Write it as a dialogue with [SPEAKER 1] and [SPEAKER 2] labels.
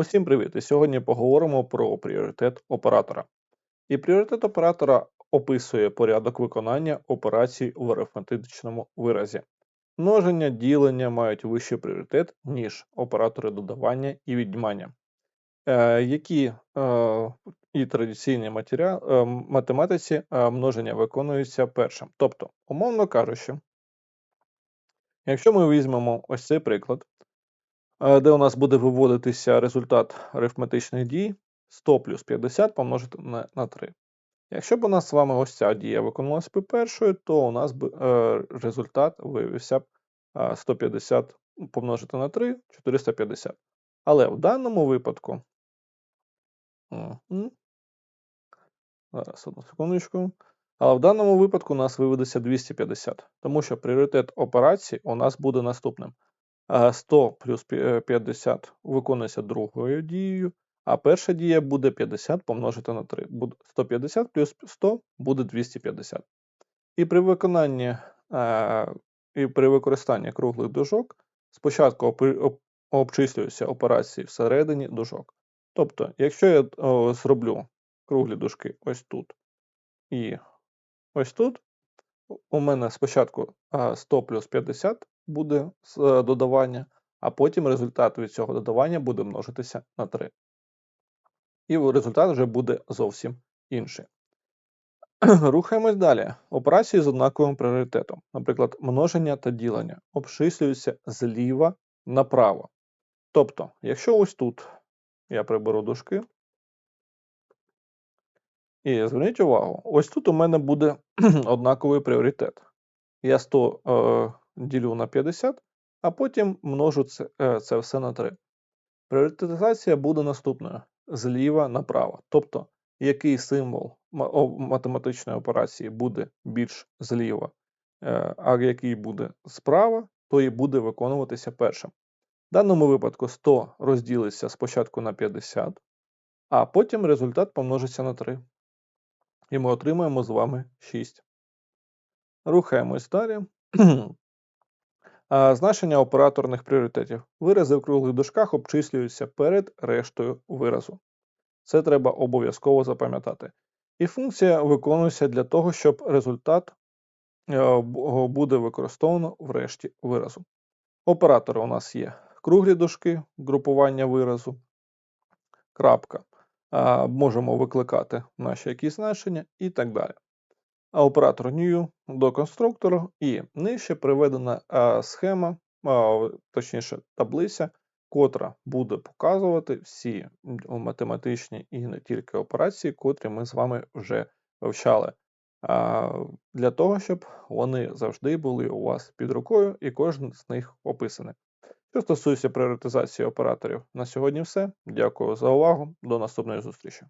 [SPEAKER 1] Усім привіт! І сьогодні поговоримо про пріоритет оператора. І пріоритет оператора описує порядок виконання операцій в арифметичному виразі. Множення, ділення мають вищий пріоритет, ніж оператори додавання і віднімання, е, які е, і традиційній матеріал, е, математиці множення виконуються першим. Тобто, умовно кажучи, якщо ми візьмемо ось цей приклад, де у нас буде виводитися результат арифметичних дій 100 плюс 50 помножити на, на 3. Якщо б у нас з вами ось ця дія виконувалася б першою, то у нас б е, результат виявився б е, 150 помножити на 3 450. Але в даному випадку. Зараз одну секундочку. Але в даному випадку у нас виведеться 250, тому що пріоритет операції у нас буде наступним. Е, 100 плюс е, 50 виконується другою дією, а перша дія буде 50 помножити на 3. 150 плюс 100 буде 250. І при виконанні е, і при використанні круглих дужок спочатку обчислюються операції всередині дужок. Тобто, якщо я зроблю круглі дужки ось тут і ось тут, у мене спочатку 100 плюс 50 буде з е, додавання, а потім результат від цього додавання буде множитися на 3. І результат вже буде зовсім інший. Рухаємось далі. Операції з однаковим пріоритетом, наприклад, множення та ділення, обчислюються зліва направо. Тобто, якщо ось тут я приберу дужки, і зверніть увагу, ось тут у мене буде однаковий пріоритет. Я 100 е, ділю на 50, а потім множу це, е, це все на 3. Пріоритетизація буде наступною: зліва направо. Тобто, який символ математичної операції буде більш зліва, е, а який буде справа, то і буде виконуватися першим. В даному випадку 100 розділиться спочатку на 50, а потім результат помножиться на 3. І ми отримаємо з вами 6. Рухаємось далі. Значення операторних пріоритетів. Вирази в круглих дужках обчислюються перед рештою виразу. Це треба обов'язково запам'ятати. І функція виконується для того, щоб результат е, буде використовано в решті виразу. Оператори у нас є круглі дужки, групування виразу, крапка. Можемо викликати наші якісь значення і так далі. А оператор new до конструктора і нижче приведена схема, точніше таблиця, котра буде показувати всі математичні і не тільки операції, котрі ми з вами вже вивчали. Для того, щоб вони завжди були у вас під рукою і кожен з них описаний. Що стосується пріоритизації операторів, на сьогодні все. Дякую за увагу. До наступної зустрічі.